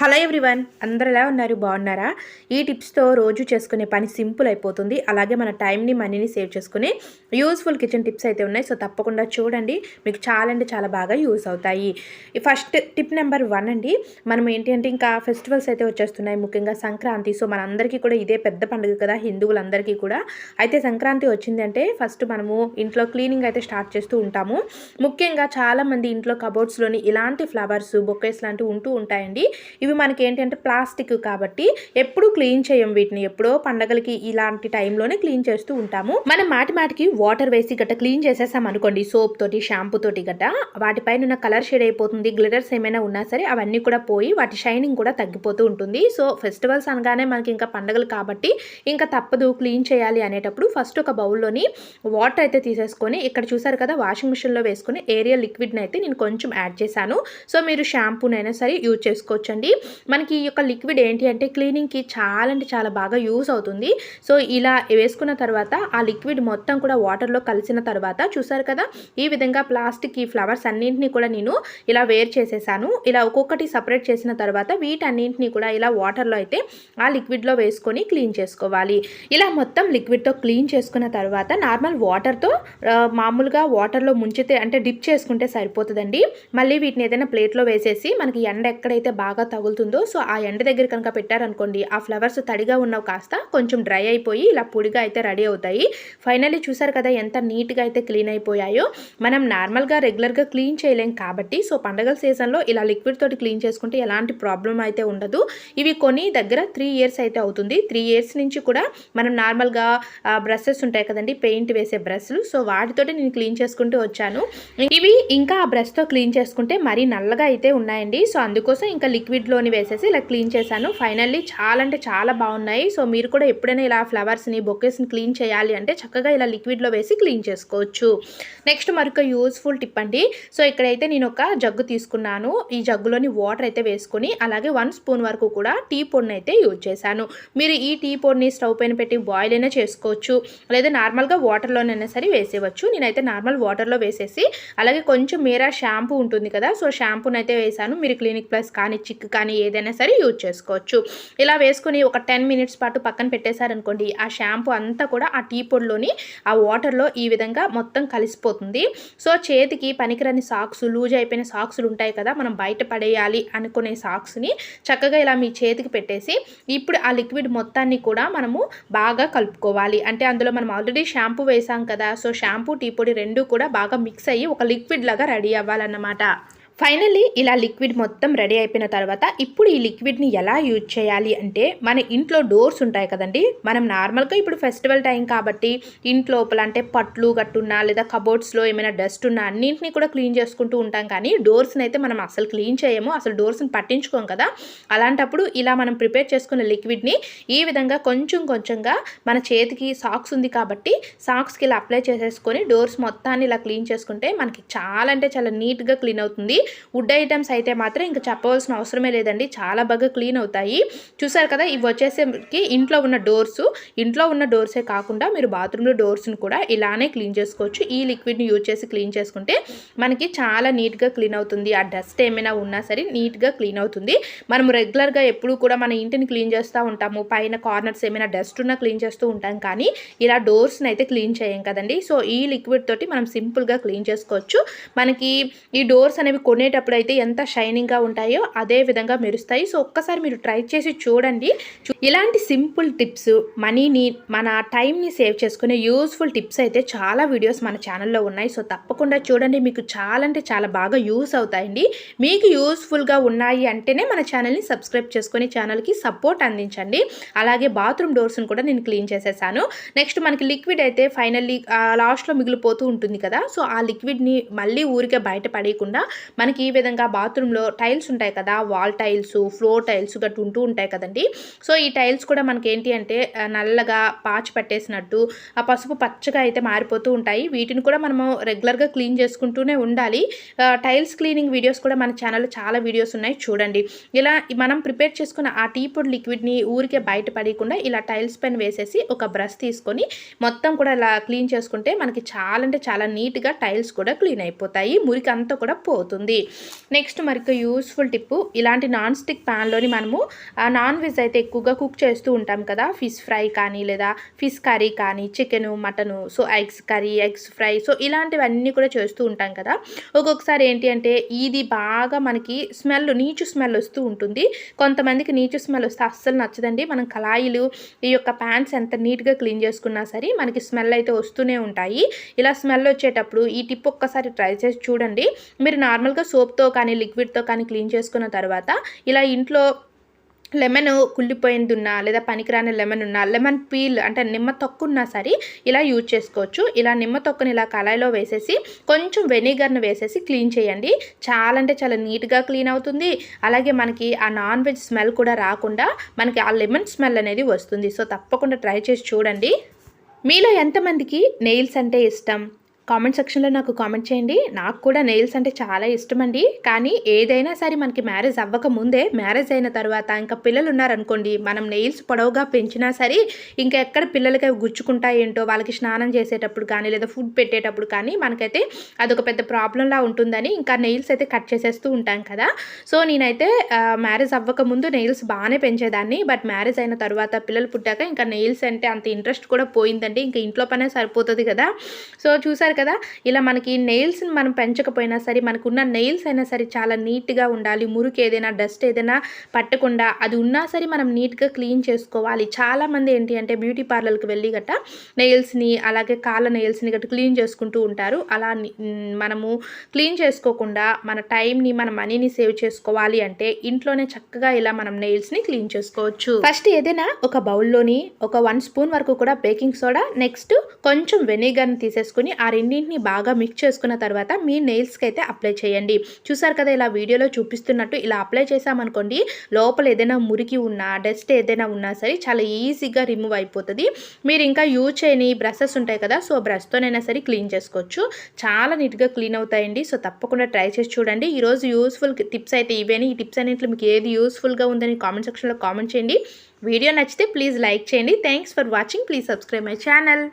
Hello everyone అందరు ఎలా ఉన్నారు? బాగున్నారా? ఈ టిప్స్తో రోజు చేసుకునే పని సింపుల్ అయిపోతుంది. అలాగే మన టైంని మనీని సేవ్ చేసుకునే యూస్ఫుల్ కిచెన్ టిప్స్ అయితే ఉన్నాయి. సో తప్పకుండా చూడండి. మీకు చాలా అంటే చాలా బాగా యూస్ అవుతాయి. ఫస్ట్ టిప్ నెంబర్ వన్ అండి. మనం ఏంటి అంటే ఇంకా ఫెస్టివల్స్ అయితే వచ్చేస్తున్నాయి. ముఖ్యంగా సంక్రాంతి. సో మనందరికీ కూడా ఇదే పెద్ద పండుగ కదా హిందువులందరికీ కూడా. అయితే సంక్రాంతి వచ్చిందంటే ఫస్ట్ మనము ఇంట్లో క్లీనింగ్ అయితే స్టార్ట్ చేస్తూ ఉంటాము. ముఖ్యంగా చాలామంది ఇంట్లో కబోర్డ్స్లోని ఇలాంటి ఫ్లవర్స్ బొకేస్ లాంటివి ఉంటూ ఉంటాయండి. ఇవి మనకి ఏంటి అంటే ప్లాస్టిక్ కాబట్టి ఎప్పుడు క్లీన్ చేయం వీటిని. ఎప్పుడో పండగలకి ఇలాంటి టైంలోనే క్లీన్ చేస్తూ ఉంటాము. మనం మాటి మాటికి వాటర్ వేసి గట్ట క్లీన్ చేసేసాం అనుకోండి సోప్ తోటి షాంపూ తోటి గట్ట వాటిపైన ఉన్న కలర్ షేడ్ అయిపోతుంది గ్లిటర్స్ ఏమైనా ఉన్నా సరే అవన్నీ కూడా పోయి వాటి షైనింగ్ కూడా తగ్గిపోతూ ఉంటుంది. సో ఫెస్టివల్స్ అనగానే మనకి ఇంకా పండగలు కాబట్టి ఇంకా తప్పదు క్లీన్ చేయాలి అనేటప్పుడు ఫస్ట్ ఒక బౌల్లోని వాటర్ అయితే తీసేసుకొని ఇక్కడ చూసారు కదా వాషింగ్ మిషన్లో వేసుకొని ఏరియల్ లిక్విడ్ని అయితే నేను కొంచెం యాడ్ చేశాను. సో మీరు షాంపూనైనా సరే యూజ్ చేసుకోవచ్చండి. మనకి ఈ యొక్క లిక్విడ్ ఏంటి అంటే క్లీనింగ్కి చాలా అంటే చాలా బాగా యూస్ అవుతుంది. సో ఇలా వేసుకున్న తర్వాత ఆ లిక్విడ్ మొత్తం కూడా వాటర్లో కలిసిన తర్వాత చూసారు కదా ఈ విధంగా ప్లాస్టిక్ ఈ ఫ్లవర్స్ అన్నింటినీ కూడా నేను ఇలా వేర్ చేసేసాను. ఇలా ఒక్కొక్కటి సపరేట్ చేసిన తర్వాత వీటన్నింటినీ కూడా ఇలా వాటర్లో అయితే ఆ లిక్విడ్లో వేసుకొని క్లీన్ చేసుకోవాలి. ఇలా మొత్తం లిక్విడ్తో క్లీన్ చేసుకున్న తర్వాత నార్మల్ వాటర్తో మామూలుగా వాటర్లో ముంచితే అంటే డిప్ చేసుకుంటే సరిపోతుందండి. మళ్ళీ వీటిని ఏదైనా ప్లేట్లో వేసేసి మనకి ఎండ ఎక్కడైతే బాగా తగులుతుందో సో ఆ ఎండ దగ్గర కనుక పెట్టారనుకోండి ఆ ఫ్లవర్స్ తడిగా ఉన్నవి కాస్త కొంచెం డ్రై అయిపోయి ఇలా పొడిగా అయితే రెడీ అవుతాయి. ఫైనల్లీ చూసారు కదా ఎంత నీట్గా అయితే క్లీన్ అయిపోయాయో. మనం నార్మల్గా రెగ్యులర్గా క్లీన్ చేయలేం కాబట్టి సో పండగల సీజన్లో ఇలా లిక్విడ్ తోటి క్లీన్ చేసుకుంటే ఎలాంటి ప్రాబ్లం అయితే ఉండదు. ఇవి కొని దగ్గర త్రీ ఇయర్స్ అయితే అవుతుంది. త్రీ ఇయర్స్ నుంచి కూడా మనం నార్మల్గా బ్రషెస్ ఉంటాయి కదండి పెయింట్ వేసే బ్రష్లు. సో వాటితోటి నేను క్లీన్ చేసుకుంటూ వచ్చాను. ఇవి ఇంకా ఆ బ్రష్తో క్లీన్ చేసుకుంటే మరీ నల్లగా అయితే ఉన్నాయండి. సో అందుకోసం ఇంకా లిక్విడ్ లిక్విడ్లోని వేసేసి ఇలా క్లీన్ చేశాను. ఫైనల్లీ చాలా అంటే చాలా బాగున్నాయి. సో మీరు కూడా ఎప్పుడైనా ఇలా ఫ్లవర్స్ని బొకేస్ని క్లీన్ చేయాలి అంటే చక్కగా ఇలా లిక్విడ్లో వేసి క్లీన్ చేసుకోవచ్చు. నెక్స్ట్ మరొక యూస్ఫుల్ టిప్ అండి. సో ఇక్కడైతే నేను ఒక జగ్గు తీసుకున్నాను. ఈ జగ్గులోని వాటర్ అయితే వేసుకొని అలాగే వన్ స్పూన్ వరకు కూడా టీ పొడిని అయితే యూజ్ చేశాను. మీరు ఈ టీ పొడిని స్టవ్ పైన పెట్టి బాయిల్ అయినా చేసుకోవచ్చు. లేదా నార్మల్గా వాటర్లోనైనా సరే వేసేవచ్చు నేనైతే నార్మల్ వాటర్లో వేసేసి అలాగే కొంచెం మీరా షాంపూ ఉంటుంది కదా సో షాంపూని అయితే వేసాను. మీరు క్లినిక్ ప్లస్ కానీ చిక్ కానీ ఏదైనా సరే యూజ్ చేసుకోవచ్చు. ఇలా వేసుకొని ఒక టెన్ మినిట్స్ పాటు పక్కన పెట్టేశారనుకోండి ఆ షాంపూ అంతా కూడా ఆ టీ పొడిలోని ఆ వాటర్లో ఈ విధంగా మొత్తం కలిసిపోతుంది. సో చేతికి పనికిరాని సాక్స్ లూజ్ అయిపోయిన సాక్సులు ఉంటాయి కదా మనం బయట పడేయాలి అనుకునే సాక్స్ని చక్కగా ఇలా మీ చేతికి పెట్టేసి ఇప్పుడు ఆ లిక్విడ్ మొత్తాన్ని కూడా మనము బాగా కలుపుకోవాలి. అంటే అందులో మనం ఆల్రెడీ షాంపూ వేసాం కదా సో షాంపూ టీ పొడి రెండు కూడా బాగా మిక్స్ అయ్యి ఒక లిక్విడ్ లాగా రెడీ అవ్వాలన్నమాట. ఫైనల్లీ ఇలా లిక్విడ్ మొత్తం రెడీ అయిపోయిన తర్వాత ఇప్పుడు ఈ లిక్విడ్ని ఎలా యూజ్ చేయాలి అంటే మన ఇంట్లో డోర్స్ ఉంటాయి కదండి. మనం నార్మల్గా ఇప్పుడు ఫెస్టివల్ టైం కాబట్టి ఇంట్లోపల అంటే పట్లు గట్టున్నా లేదా కబోర్డ్స్లో ఏమైనా డస్ట్ ఉన్నా అన్నింటినీ కూడా క్లీన్ చేసుకుంటూ ఉంటాం కానీ డోర్స్ని అయితే మనం అసలు క్లీన్ చేయము అసలు డోర్స్ని పట్టించుకోం కదా. అలాంటప్పుడు ఇలా మనం ప్రిపేర్ చేసుకున్న లిక్విడ్ని ఈ విధంగా కొంచెం కొంచెంగా మన చేతికి సాక్స్ ఉంది కాబట్టి సాక్స్కి ఇలా అప్లై చేసేసుకొని డోర్స్ మొత్తాన్ని ఇలా క్లీన్ చేసుకుంటే మనకి చాలా అంటే చాలా నీట్గా క్లీన్ అవుతుంది. వుడ్ ఐటమ్స్ అయితే మాత్రం ఇంకా చెప్పవలసిన అవసరమే లేదండి. చాలా బాగా క్లీన్ అవుతాయి. చూసారు కదా ఇవి వచ్చేసరికి ఇంట్లో ఉన్న డోర్స్ ఇంట్లో ఉన్న డోర్సే కాకుండా మీరు బాత్రూంలో డోర్స్ని కూడా ఇలానే క్లీన్ చేసుకోవచ్చు. ఈ లిక్విడ్ని యూజ్ చేసి క్లీన్ చేసుకుంటే మనకి చాలా నీట్గా క్లీన్ అవుతుంది. ఆ డస్ట్ ఏమైనా ఉన్నా సరే నీట్గా క్లీన్ అవుతుంది. మనం రెగ్యులర్గా ఎప్పుడు కూడా మన ఇంటిని క్లీన్ చేస్తూ ఉంటాము. పైన కార్నర్స్ ఏమైనా డస్ట్ ఉన్నా క్లీన్ చేస్తూ ఉంటాం కానీ ఇలా డోర్స్ని అయితే క్లీన్ చేయం కదండి. సో ఈ లిక్విడ్ తోటి మనం సింపుల్గా క్లీన్ చేసుకోవచ్చు. మనకి ఈ డోర్స్ అనేవి కొనేటప్పుడు అయితే ఎంత షైనింగ్గా ఉంటాయో అదే విధంగా మెరుస్తాయి. సో ఒక్కసారి మీరు ట్రై చేసి చూడండి. ఇలాంటి సింపుల్ టిప్స్ మనీని మన టైంని సేవ్ చేసుకునే యూస్ఫుల్ టిప్స్ అయితే చాలా వీడియోస్ మన ఛానల్లో ఉన్నాయి. సో తప్పకుండా చూడండి. మీకు చాలా అంటే చాలా బాగా యూస్ అవుతాయండి. మీకు యూస్ఫుల్గా ఉన్నాయి అంటేనే మన ఛానల్ని సబ్స్క్రైబ్ చేసుకుని ఛానల్కి సపోర్ట్ అందించండి. అలాగే బాత్రూమ్ డోర్స్ని కూడా నేను క్లీన్ చేసేసాను. నెక్స్ట్ మనకి లిక్విడ్ అయితే ఫైనల్లీ లాస్ట్లో మిగిలిపోతూ ఉంటుంది కదా. సో ఆ లిక్విడ్ని మళ్ళీ ఊరికే బయట పడేయకుండా మనకి ఈ విధంగా బాత్రూంలో టైల్స్ ఉంటాయి కదా వాల్ టైల్స్ ఫ్లోర్ టైల్స్ గట్టు ఉంటూ ఉంటాయి కదండి. సో ఈ టైల్స్ కూడా మనకి ఏంటి అంటే నల్లగా పాచి పట్టేసినట్టు ఆ పసుపు పచ్చగా అయితే మారిపోతూ ఉంటాయి. వీటిని కూడా మనము రెగ్యులర్గా క్లీన్ చేసుకుంటూనే ఉండాలి. టైల్స్ క్లీనింగ్ వీడియోస్ కూడా మన ఛానల్లో చాలా వీడియోస్ ఉన్నాయి చూడండి. ఇలా మనం ప్రిపేర్ చేసుకున్న ఆ టీ పొడి లిక్విడ్ని ఊరికే బయట పడకుండా ఇలా టైల్స్ పైన వేసేసి ఒక బ్రష్ తీసుకొని మొత్తం కూడా ఇలా క్లీన్ చేసుకుంటే మనకి చాలా అంటే చాలా నీట్గా టైల్స్ కూడా క్లీన్ అయిపోతాయి. మురికి అంతా కూడా పోతుంది. ఉంటుంది నెక్స్ట్ మరొక యూస్ఫుల్ టిప్పు ఇలాంటి నాన్ స్టిక్ ప్యాన్లోని మనము నాన్ వెజ్ అయితే ఎక్కువగా కుక్ చేస్తూ ఉంటాం కదా. ఫిష్ ఫ్రై కానీ లేదా ఫిష్ కర్రీ కానీ chicken mutton so eggs curry eggs fry so ఇలాంటివన్నీ కూడా చేస్తూ ఉంటాం కదా. ఒక్కొక్కసారి ఏంటి అంటే ఇది బాగా మనకి స్మెల్ నీచు స్మెల్ వస్తూ ఉంటుంది. కొంతమందికి నీచు స్మెల్ వస్తే అస్సలు నచ్చదండి. మనం కళాయిలు ఈ యొక్క ప్యాన్స్ ఎంత నీట్గా క్లీన్ చేసుకున్నా సరే మనకి స్మెల్ అయితే వస్తూనే ఉంటాయి. ఇలా స్మెల్ వచ్చేటప్పుడు ఈ టిప్ ఒక్కసారి ట్రై చేసి చూడండి. మీరు నార్మల్గా సోప్తో కానీ లిక్విడ్తో కానీ క్లీన్ చేసుకున్న తర్వాత ఇలా ఇంట్లో లెమన్ కుళ్ళిపోయింది ఉన్నా లేదా పనికిరాని లెమన్ ఉన్నా లెమన్ పీల్ అంటే నిమ్మ తొక్కు ఉన్నా సరే ఇలా యూజ్ చేసుకోవచ్చు. ఇలా నిమ్మ తొక్కుని ఇలా కళాయిలో వేసేసి కొంచెం వెనిగర్ని వేసేసి క్లీన్ చేయండి. చాలా అంటే చాలా నీట్గా క్లీన్ అవుతుంది. అలాగే మనకి ఆ నాన్ వెజ్ స్మెల్ కూడా రాకుండా మనకి ఆ లెమన్ స్మెల్ అనేది వస్తుంది. సో తప్పకుండా ట్రై చేసి చూడండి. మీలో ఎంతమందికి నెయిల్స్ అంటే ఇష్టం? కామెంట్ సెక్షన్లో నాకు కామెంట్ చేయండి. నాకు కూడా నెయిల్స్ అంటే చాలా ఇష్టం అండి కానీ ఏదైనా సరే మనకి మ్యారేజ్ అవ్వక ముందే మ్యారేజ్ అయిన తర్వాత ఇంకా పిల్లలు ఉన్నారనుకోండి మనం నెయిల్స్ పొడవుగా పెంచినా సరే ఇంకా ఎక్కడ పిల్లలకి అవి గుచ్చుకుంటాయి ఏంటో వాళ్ళకి స్నానం చేసేటప్పుడు కానీ లేదా ఫుడ్ పెట్టేటప్పుడు కానీ మనకైతే అదొక పెద్ద ప్రాబ్లంలా ఉంటుందని ఇంకా నెయిల్స్ అయితే కట్ చేసేస్తూ ఉంటాం కదా. సో నేనైతే మ్యారేజ్ అవ్వక ముందు నెయిల్స్ బాగానే పెంచేదాన్ని. బట్ మ్యారేజ్ అయిన తర్వాత పిల్లలు పుట్టాక ఇంకా నెయిల్స్ అంటే అంత ఇంట్రెస్ట్ కూడా పోయిందండి. ఇంకా ఇంట్లో పనే సరిపోతుంది కదా. సో చూసారు కదా? ఇలా మనకి నెయిల్స్ని మనం పెంచకపోయినా సరే మనకున్న నెయిల్స్ అయినా సరే చాలా నీట్గా ఉండాలి. మురికి ఏదైనా డస్ట్ ఏదైనా పట్టకుండా అది ఉన్నా సరే మనం నీట్గా క్లీన్ చేసుకోవాలి. చాలామంది ఏంటి అంటే బ్యూటీ పార్లర్కి వెళ్ళి గట్ట నెయిల్స్ని అలాగే కాళ్ళ నెయిల్స్ని గట్ట క్లీన్ చేసుకుంటూ ఉంటారు. అలా మనము క్లీన్ చేసుకోకుండా మన టైంని మన మనీని సేవ్ చేసుకోవాలి అంటే ఇంట్లోనే చక్కగా ఇలా మనం నెయిల్స్ని క్లీన్ చేసుకోవచ్చు. ఫస్ట్ ఏదైనా ఒక బౌల్లోని ఒక వన్ స్పూన్ వరకు కూడా బేకింగ్ సోడా నెక్స్ట్ కొంచెం వెనిగర్ని తీసేసుకుని ఆ రెండింటిని బాగా మిక్స్ చేసుకున్న తర్వాత మీ నెయిల్స్కి అయితే అప్లై చేయండి. చూసారు కదా ఇలా వీడియోలో చూపిస్తున్నట్టు ఇలా అప్లై చేసామనుకోండి లోపల ఏదైనా మురికి ఉన్నా డస్ట్ ఏదైనా ఉన్నా సరే చాలా ఈజీగా రిమూవ్ అయిపోతుంది. మీరు ఇంకా యూజ్ చేయని బ్రషెస్ ఉంటాయి కదా సో బ్రష్తోనైనా సరే క్లీన్ చేసుకోవచ్చు. చాలా నీట్గా క్లీన్ అవుతాయండి. సో తప్పకుండా ట్రై చేసి చూడండి. ఈరోజు యూస్ఫుల్ టిప్స్ అయితే ఇవేని. ఈ టిప్స్ అన్నింటిలో మీకు ఏది యూస్ఫుల్గా ఉందని కామెంట్ సెక్షన్లో కామెంట్ చేయండి. వీడియో నచ్చితే ప్లీజ్ లైక్ చేయండి. Thanks for watching please subscribe my channel